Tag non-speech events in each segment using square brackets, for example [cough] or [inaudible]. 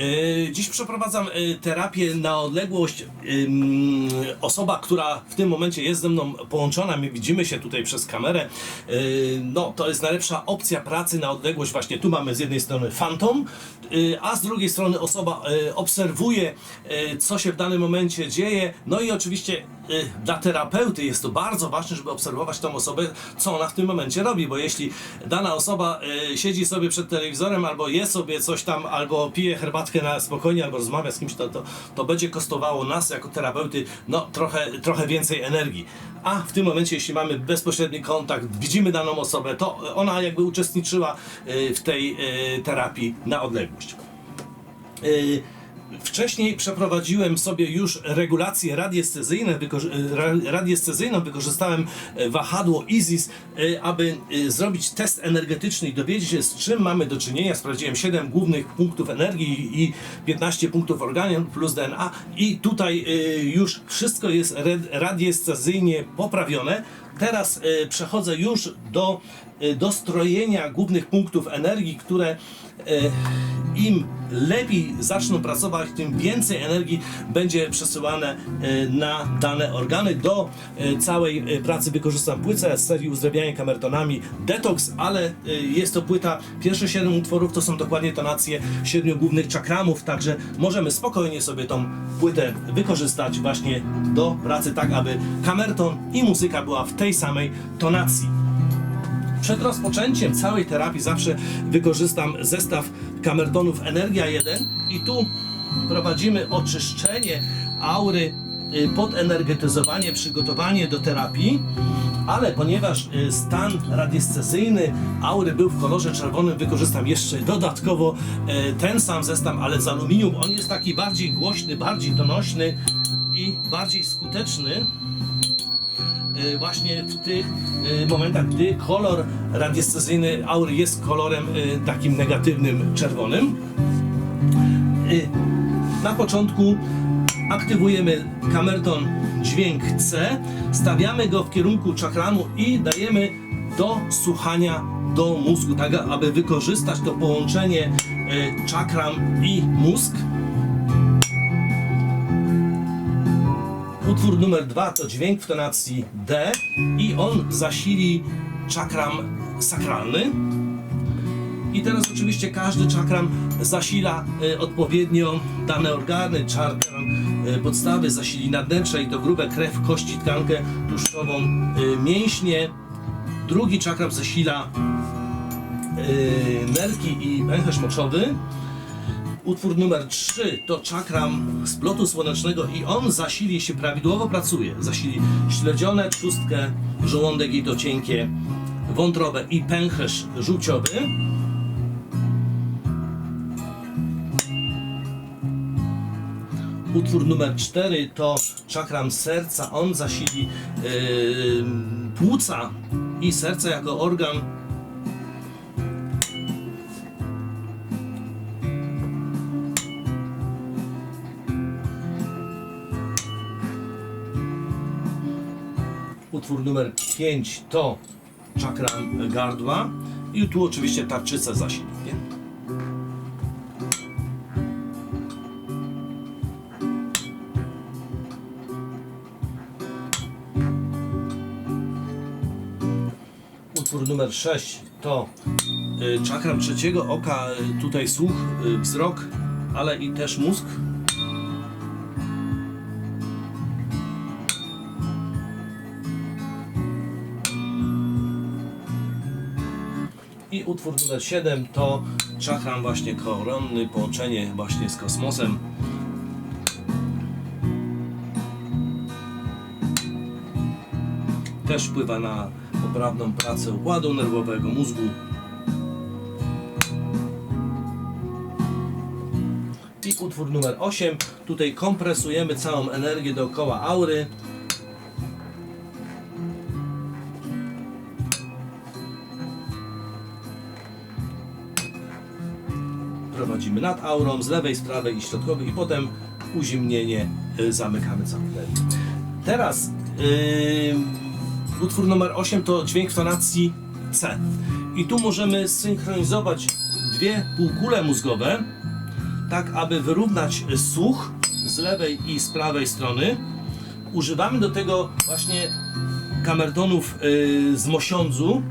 E, Dziś przeprowadzam e, terapię na odległość. Osoba, która w tym momencie jest ze mną połączona, my widzimy się tutaj przez kamerę. E, No, to jest najlepsza opcja pracy na odległość. Właśnie tu mamy z jednej strony fantom, e, a z drugiej strony osoba e, obserwuje, e, co się w danym momencie dzieje. No i oczywiście dla terapeuty jest to bardzo ważne, żeby obserwować tą osobę, co ona w tym momencie robi, bo jeśli dana osoba siedzi sobie przed telewizorem albo je sobie coś tam, albo pije herbatkę na spokojnie, albo rozmawia z kimś, to, to, to będzie kosztowało nas jako terapeuty no, trochę, trochę więcej energii. A w tym momencie, jeśli mamy bezpośredni kontakt, widzimy daną osobę, to ona jakby uczestniczyła e, w tej e, terapii na odległość. Wcześniej przeprowadziłem sobie już regulację radiestezyjne, wykorzy- ra- radiestezyjną, wykorzystałem e, wahadło ISIS, e, aby e, zrobić test energetyczny i dowiedzieć się z czym mamy do czynienia. Sprawdziłem 7 głównych punktów energii i 15 punktów organu plus DNA i tutaj już wszystko jest radiestezyjnie poprawione. Teraz przechodzę już do dostrojenia głównych punktów energii, które im lepiej zaczną pracować, tym więcej energii będzie przesyłane e, na dane organy. Do e, całej e, pracy wykorzystam płytę z serii uzdrawiania kamertonami Detox, ale jest to płyta, pierwsze 7 utworów to są dokładnie tonacje siedmiu głównych czakramów, także możemy spokojnie sobie tą płytę wykorzystać właśnie do pracy tak, aby kamerton i muzyka była w tej samej tonacji. Przed rozpoczęciem całej terapii zawsze wykorzystam zestaw kamertonów Energia 1 i tu prowadzimy oczyszczenie aury, y, podenergetyzowanie, przygotowanie do terapii. Ale ponieważ y, stan radiestezyjny aury był w kolorze czerwonym, wykorzystam jeszcze dodatkowo y, ten sam zestaw, ale z aluminium. On jest taki bardziej głośny, bardziej donośny i bardziej skuteczny właśnie w tych y, momentach, gdy kolor radiestezyjny aury jest kolorem y, takim negatywnym, czerwonym. Na początku aktywujemy kamerton dźwięk C, stawiamy go w kierunku czakramu i dajemy do słuchania do mózgu, tak aby wykorzystać to połączenie czakram i mózg. Utwór numer dwa to dźwięk w tonacji D i on zasili czakram sakralny. I teraz oczywiście każdy czakram zasila e, odpowiednio dane organy, czakram e, podstawy zasili nadnercze i to grube krew, kości, tkankę tłuszczową, e, mięśnie. Drugi czakram zasila nerki i pęcherz moczowy. Utwór numer 3 to czakram splotu słonecznego i on zasili, jeśli prawidłowo pracuje, zasili śledzionę, trzustkę, żołądek i to cienkie, wątrobę i pęcherz żółciowy. Utwór numer 4 to czakram serca, on zasili yy, płuca i serce jako organ Utwór numer 5 to czakram gardła i tu oczywiście tarczyca zasili. Nie? Utwór numer 6 to y, czakram trzeciego oka, y, tutaj słuch, y, wzrok, ale i też mózg. I utwór numer 7 to czakram właśnie koronny, połączenie właśnie z kosmosem. Też wpływa na poprawną pracę układu nerwowego, mózgu. I utwór numer 8. Tutaj kompresujemy całą energię dookoła aury. Nad aurą, z lewej, z prawej i środkowej i potem uzimnienie, y, zamykamy ten. Teraz yy, utwór numer 8 to dźwięk tonacji C. I tu możemy synchronizować dwie półkule mózgowe, tak aby wyrównać słuch z lewej i z prawej strony. Używamy do tego właśnie kamertonów y, z mosiądzu.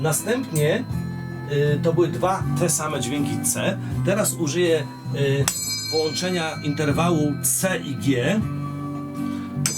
Następnie to były dwa te same dźwięki C. Teraz użyję y, połączenia interwału C i G.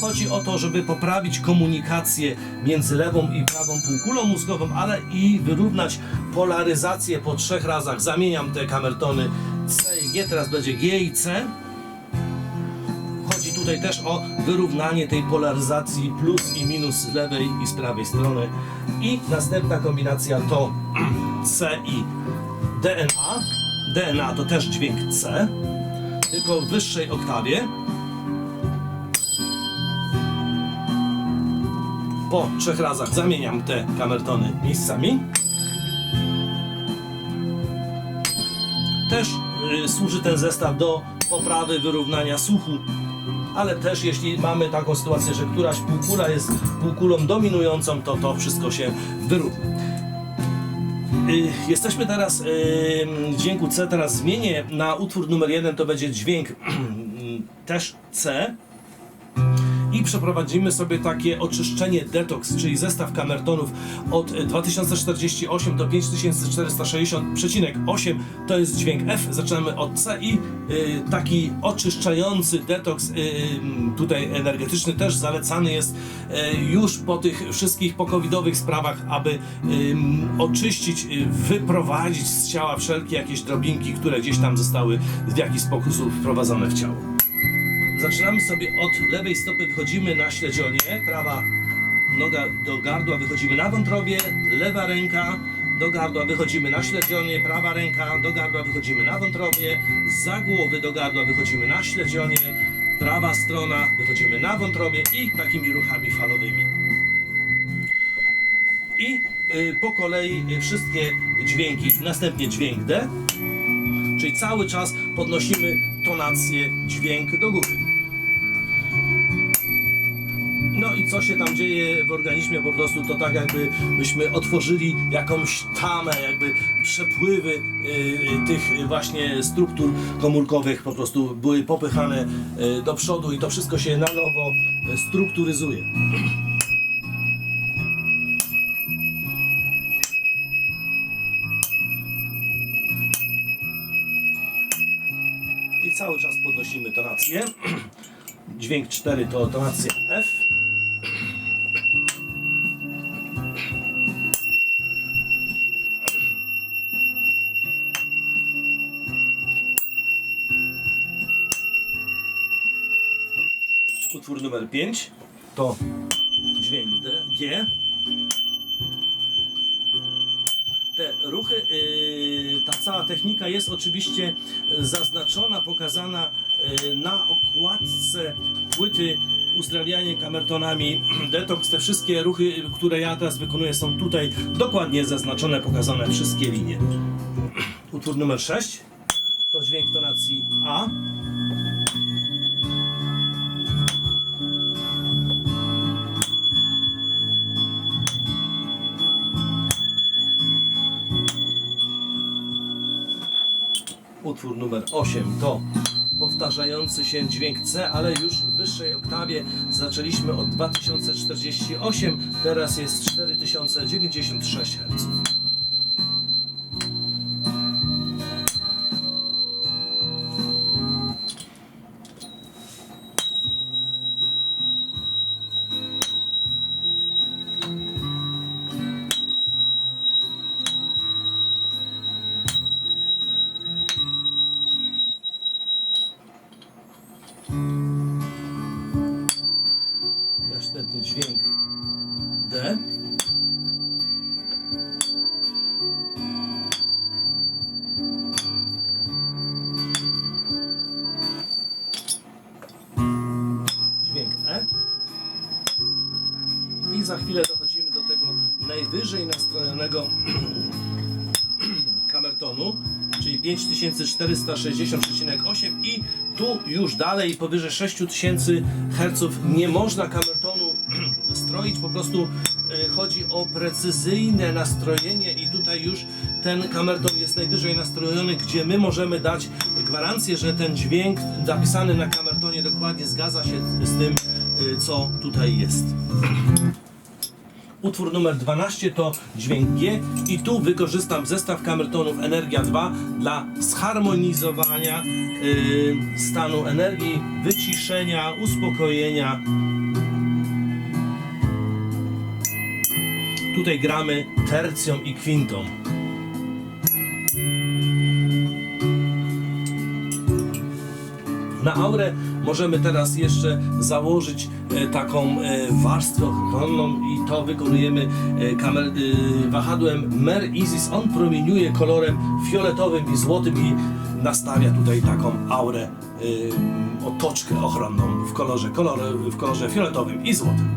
Chodzi o to, żeby poprawić komunikację między lewą i prawą półkulą mózgową, ale i wyrównać polaryzację po trzech razach. Zamieniam te kamertony C i G, teraz będzie G i C. Chodzi tutaj też o wyrównanie tej polaryzacji plus i minus z lewej i z prawej strony. I następna kombinacja to [clears throat] C i DNA. DNA to też dźwięk C, tylko w wyższej oktawie. Po trzech razach zamieniam te kamertony miejscami. Też y, służy ten zestaw do poprawy wyrównania słuchu, ale też jeśli mamy taką sytuację, że któraś półkula jest półkulą dominującą, to to wszystko się wyrówna. Y, Jesteśmy teraz w dźwięku C, teraz zmienię na utwór numer jeden, to będzie dźwięk [clears throat] też C i przeprowadzimy sobie takie oczyszczenie detoks, czyli zestaw kamertonów od 2048 do 5460,8 to jest dźwięk F, zaczynamy od C i y, taki oczyszczający detoks y, tutaj energetyczny też zalecany jest y, już po tych wszystkich pokowidowych sprawach, aby y, oczyścić, y, wyprowadzić z ciała wszelkie jakieś drobinki, które gdzieś tam zostały w jakiś sposób wprowadzone w ciało. Zaczynamy sobie od lewej stopy, wychodzimy na śledzionie, prawa noga do gardła, wychodzimy na wątrobie, lewa ręka do gardła, wychodzimy na śledzionie, prawa ręka do gardła, wychodzimy na wątrobie, za głowy do gardła, wychodzimy na śledzionie, prawa strona, wychodzimy na wątrobie i takimi ruchami falowymi. I y, po kolei y, wszystkie dźwięki, następnie dźwięk D, czyli cały czas podnosimy tonację, dźwięk do góry. Co się tam dzieje w organizmie, po prostu to tak jakby byśmy otworzyli jakąś tamę, jakby przepływy y, y, tych właśnie struktur komórkowych po prostu były popychane y, do przodu i to wszystko się na nowo y, strukturyzuje. I cały czas podnosimy tonację. [clears throat] Dźwięk 4 to tonacja F. numer 5 to dźwięk D, G. Te ruchy, yy, ta cała technika jest oczywiście zaznaczona, pokazana yy, na okładce płyty uzdrawianie kamertonami, [clears throat] detoks, te wszystkie ruchy, które ja teraz wykonuję są tutaj dokładnie zaznaczone, pokazane wszystkie linie. [clears throat] Utwór numer 6 Utwór numer 8 to powtarzający się dźwięk C, ale już w wyższej oktawie. Zaczęliśmy od 2048, teraz jest 4096 Hz. Za chwilę dochodzimy do tego najwyżej nastrojonego [clears throat] kamertonu, czyli 5460,8 i tu już dalej powyżej 6000 Hz nie można kamertonu [clears throat] stroić, po prostu e, chodzi o precyzyjne nastrojenie i tutaj już ten kamerton jest najwyżej nastrojony, gdzie my możemy dać gwarancję, że ten dźwięk zapisany na kamertonie dokładnie zgadza się z tym, y, co tutaj jest. [clears throat] Utwór numer 12 to dźwięk G i tu wykorzystam zestaw kamertonów Energia 2 dla zharmonizowania y, stanu energii, wyciszenia, uspokojenia. Tutaj gramy tercją i kwintą. Na aurę możemy teraz jeszcze założyć e, taką e, warstwę ochronną i to wykonujemy e, kamer, wahadłem Mer Isis. On promieniuje kolorem fioletowym i złotym i nastawia tutaj taką aurę, otoczkę ochronną w kolorze, kolor, w kolorze fioletowym i złotym.